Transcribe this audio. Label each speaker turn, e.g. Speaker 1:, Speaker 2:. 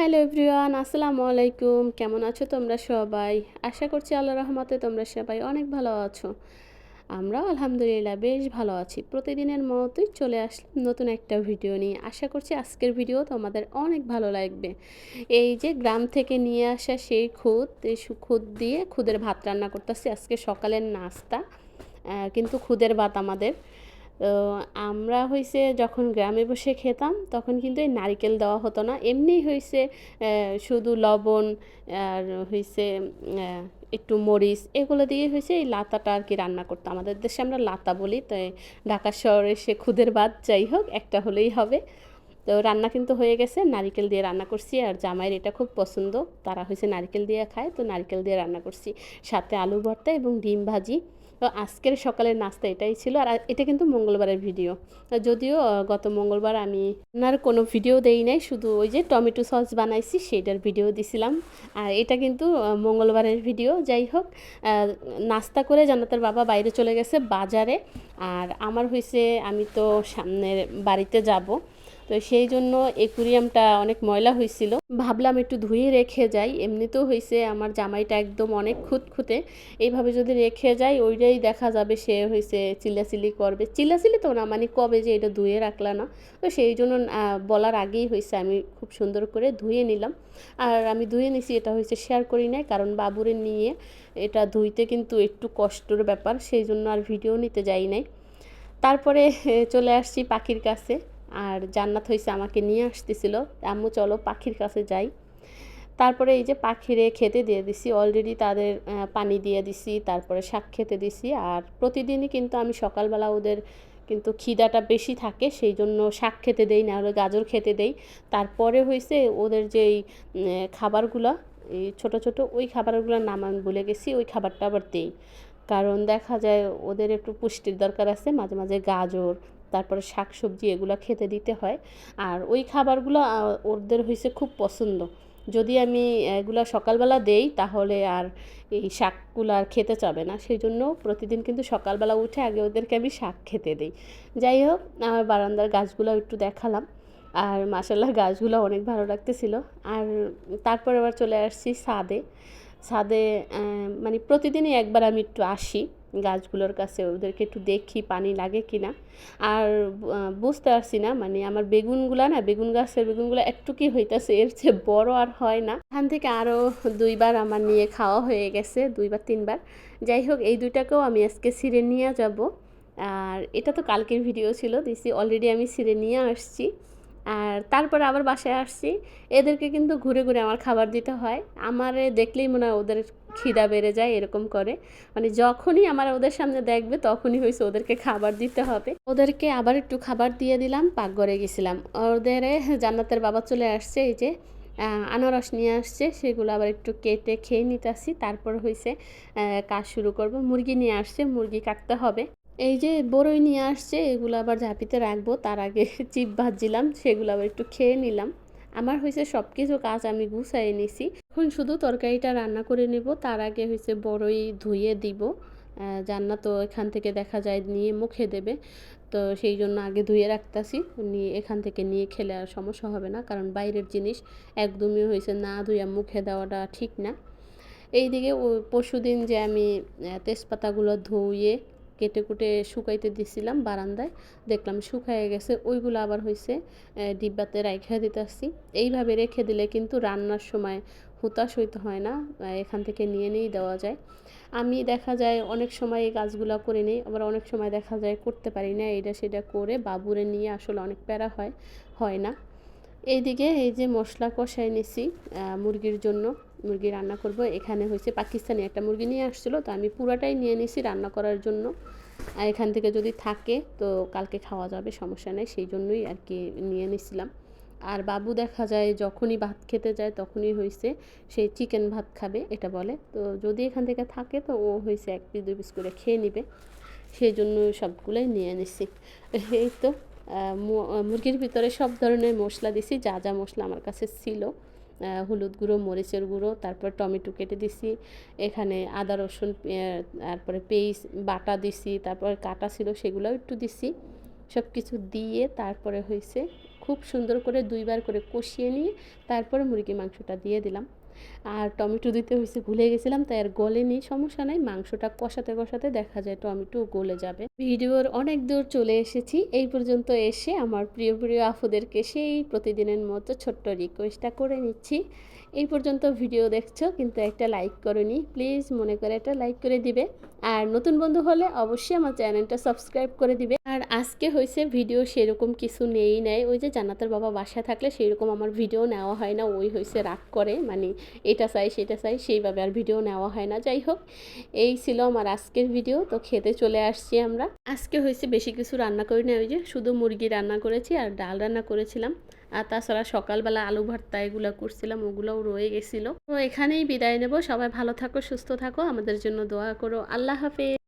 Speaker 1: Hello everyone, আসসালামু আলাইকুম। কেমন আছো তোমরা সবাই? আশা করছি আল্লাহ রহমতে তোমরা সবাই অনেক ভালো আছো। আমরা আলহামদুলিল্লাহ বেশ ভালো আছি। প্রতিদিনের মতোই চলে আসলাম নতুন একটা ভিডিও নিয়ে। আশা করছি আজকের ভিডিও তোমাদের অনেক ভালো লাগবে। এই যে গ্রাম থেকে নিয়ে আসা সেই খুদ, এই খুদ দিয়ে খুদের ভাত রান্না করতেছি। আজকে সকালের নাস্তা কিন্তু খুদের ভাত আমাদের। তো আমরা হইছে যখন গ্রামে বসে খেতাম তখন কিন্তু এই নারিকেল দেওয়া হতো না। এমনি হইছে আহ, শুধু লবণ আর হইছে একটু মরিচ এগুলো দিয়ে হয়েছে এই লাতাটা আর কি রান্না করতো। আমাদের দেশে আমরা লাতা বলি তাই ঢাকা শহরে সে খুদের বাদ যাই হোক একটা হলেই হবে। তো রান্না কিন্তু হয়ে গেছে নারিকেল দিয়ে রান্না করছি। আর জামাইয়ের এটা খুব পছন্দ তারা হয়েছে নারকেল দিয়ে খায় তো নারকেল দিয়ে রান্না করছি। সাথে আলু ভর্তা এবং ডিম ভাজি। তো আজকের সকালের নাস্তা এটাই ছিল। আর এটা কিন্তু মঙ্গলবারের ভিডিও। যদিও গত মঙ্গলবার আমি আপনার কোনো ভিডিও দেই নাই, শুধু ওই যে টমেটো সস বানাইছি, সেইটার ভিডিও দিছিলাম। আর এটা কিন্তু মঙ্গলবারের ভিডিও, যাই হোক। নাস্তা করে জান্নাতের বাবা বাইরে চলে গেছে বাজারে। আর আমার হয়েছে আমি তো সামনের বাড়িতে যাব। তো সেই জন্য একুরিয়ামটা অনেক ময়লা হয়েছিল। ভাবলাম একটু ধুয়ে রেখে যাই। এমনিতেও হয়েছে, আমার জামাইটা একদম অনেক খুঁতখুঁতে। এইভাবে যদি রেখে যাই, ওইটাই দেখা যাবে সে হয়েছে চিল্লাচিল্লি করবে। চিল্লাচিল্লি তো না মানে কবে যে এটা ধুয়ে রাখলা না। তো সেই জন্য বলার আগেই হয়েছে, আমি খুব সুন্দর করে ধুয়ে নিলাম। আর আমি ধুয়ে নিছি, এটা হয়েছে শেয়ার করি নাই, কারণ বাবুরে নিয়ে এটা ধুইতে কিন্তু একটু কষ্টর ব্যাপার, সেই জন্য আর ভিডিও নিতে যাই নাই। তারপরে চলে আসছি পাখির কাছে। আর জান্নাত হয়েছে আমাকে নিয়ে আসতেছিল। আম্মু, চলো পাখির কাছে যাই। তারপরে এই যে পাখিরে খেতে দিয়ে দিছি। অলরেডি তাদের পানি দিয়ে দিছি, তারপরে শাক খেতে দিছি। আর প্রতিদিনই কিন্তু আমি সকালবেলা ওদের কিন্তু খিদাটা বেশি থাকে, সেই জন্য শাক খেতে দেই না হলে গাজর খেতে দেই। তারপরে হয়েছে ওদের যেই খাবারগুলো, এই ছোট ছোট, ওই খাবারগুলোর নাম আমি ভুলে গেছি, ওই খাবারটা আবার দেই। কারণ দেখা যায় ওদের একটু পুষ্টির দরকার আছে, মাঝে মাঝে গাজর তারপরে শাক সবজি এগুলো খেতে দিতে হয়। আর ওই খাবারগুলো ওদের হয়েছে খুব পছন্দ। যদি আমি এগুলো সকালবেলা দেই, তাহলে আর এই শাকগুলো আর খেতে চাবে না। সেই জন্য প্রতিদিন কিন্তু সকালবেলা উঠে আগে ওদেরকে আমি শাক খেতে দিই। যাই হোক, আমার বারান্দার গাছগুলো একটু দেখালাম। আর মাসাল্লাহ গাছগুলো অনেক ভালো লাগতেছিল। আর তারপর আবার চলে আসছি সাদে। সাদে মানে প্রতিদিনই একবার আমি একটু আসি। গাছগুলোর কাছে, ওদেরকে একটু দেখি পানি লাগে কিনা আর বুঝতে পারছি না মানে আমার বেগুনগুলা না, বেগুন গাছের বেগুনগুলো একটু কি হইতাছে, এর চেয়ে বড় আর হয় না। এখান থেকে আরও দুইবার আমার নিয়ে খাওয়া হয়ে গেছে, দুইবার, তিনবার। যাই হোক, এই দুইটাকেও আমি আজকে ছিঁড়ে নিয়ে যাব। আর এটা তো কালকের ভিডিও ছিল, দিছি অলরেডি আমি ছিঁড়ে নিয়ে আসছি। আর তারপর আবার বাসায় আসছি। এদেরকে কিন্তু ঘুরে ঘুরে আমার খাবার দিতে হয়। আমারে দেখলেই মনে হয় ওদের খিদা বেড়ে যায় এরকম করে। মানে যখনই আমার ওদের সামনে দেখবে তখনই হয়েছে ওদেরকে খাবার দিতে হবে। ওদেরকে আবার একটু খাবার দিয়ে দিলাম, পাকঘরে গেছিলাম। ওদের জান্নাতের বাবা চলে আসছে, এই যে আনারস নিয়ে আসছে, সেগুলো আবার একটু কেটে খেয়ে নিতে নিতেছি। তারপর হয়েছে কাজ শুরু করব। মুরগি নিয়ে আসছে, মুরগি কাটতে হবে। এই যে বড়ই নিয়ে আসছে এগুলো আবার ঝাঁপিতে রাখব তার আগে চিপ ভাজছিলাম সেগুলো আবার একটু খেয়ে নিলাম। আমার হয়েছে সব কিছু কাজ আমি গুছাই নিছি। এখন শুধু তরকারিটা রান্না করে নেব তার আগে হয়েছে বড়ই ধুয়ে দিব। আহ, জান্নাত তো এখান থেকে দেখা যায় নিয়ে মুখে দেবে তো সেই জন্য আগে ধুয়ে রাখতাছি। নিয়ে এখান থেকে নিয়ে খেলে আর সমস্যা হবে না কারণ বাইরের জিনিস একদমই হয়েছে না ধুয়ে মুখে দেওয়াটা ঠিক না। এইদিকে পরশু দিন যে আমি তেজপাতাগুলো ধুয়ে কেটে কুটে শুকাইতে দিছিলাম বারান্দায়। দেখলাম শুকায় গেছে, ওইগুলো আবার হয়েছে ডিব্বাতে রাইখা দিতেছি। এইভাবে রেখে দিলে কিন্তু রান্নার সময় হুতাশ হইতে হয় না এখান থেকে নিয়ে নিয়েই দেওয়া যায়। আমি দেখা যায় অনেক সময় এই কাজগুলো করে নিই, আবার অনেক সময় দেখা যায় করতে পারি না এইটা সেটা করে বাবুরে নিয়ে আসলে অনেক প্যারা হয় হয় না। এইদিকে এই যে মশলা কষাই নিছি মুরগির জন্য। মুরগি রান্না করব। এখানে হয়েছে পাকিস্তানি একটা মুরগি নিয়ে আসছিল, তো আমি পুরাটাই নিয়ে নিয়েছি রান্না করার জন্য। আর এখান থেকে যদি থাকে, তো কালকে খাওয়া যাবে, সমস্যা নেই, সেই জন্যই আর কি নিয়ে নিয়েছিলাম আর বাবু দেখা যায়, যখনই ভাত খেতে যায়, তখনই হয়েছে, সে চিকেন ভাত খাবে, এটা বলে। তো যদি এখান থেকে থাকে, তো ও হয়েছে এক পিস, দুই পিস করে খেয়ে নিবে। সেই জন্য সবগুলোই নিয়ে নিছি। এই তো মুরগির ভিতরে সব ধরনের মশলা দিছি, যা যা মশলা আমার কাছে ছিল। হলুদ গুঁড়ো, মরিচের গুঁড়ো, তারপর টমেটো কেটে দিছি। এখানে আদা, রসুন তারপরে পেস্ট, বাটা দিছি, তারপর কাটা ছিল সেগুলোও একটু দিছি। সব কিছু দিয়ে তারপরে হয়েছে খুব সুন্দর করে দুইবার করে কষিয়ে নিয়ে তারপরে মুরগি মাংসটা দিয়ে দিলাম। আর টমেটো দিতে হয়েছে ভুলে গেছিলাম, তাই আর গলে নেই, সমস্যা নাই, মাংসটা কষাতে কষাতে দেখা যায় টমেটো গলে যাবে। ভিডিওর অনেক দূর চলে এসেছি, এই পর্যন্ত এসে আমার প্রিয় প্রিয় আফুদেরকে সেই প্রতিদিনের মতো ছোট্ট রিকোয়েস্টটা করে নিচ্ছি। এই পর্যন্ত ভিডিও দেখছ, কিন্তু একটা লাইক করনি। প্লিজ মনে করে একটা লাইক করে দিবে। আর নতুন বন্ধু হলে অবশ্যই আমার চ্যানেলটা সাবস্ক্রাইব করে দিবে। আর আজকে হয়েছে ভিডিও সেরকম কিছু নেই নেয় ওই যে জান্নাতের বাবা বাসা থাকলে সেরকম আমার ভিডিও নেওয়া হয় না। ওই হয়েছে রাগ করে মানে এটা চাই, সেটা চাই, সেইভাবে আর ভিডিও নেওয়া হয় না। যাই হোক, এই ছিল আমার আজকের ভিডিও। তো খেতে চলে আসছি আমরা। আজকে হয়েছে বেশি কিছু রান্না করি না ওই যে শুধু মুরগি রান্না করেছি আর ডাল রান্না করেছিলাম। আর তাছাড়া সকালবেলা আলু ভর্তা এগুলো করছিলাম, ওগুলোও রয়ে গেছিল। তো এখানেই বিদায় নেব। সবাই ভালো থাকো, সুস্থ থাকো। আমাদের জন্য দোয়া করো। আল্লাহ হাফেজ।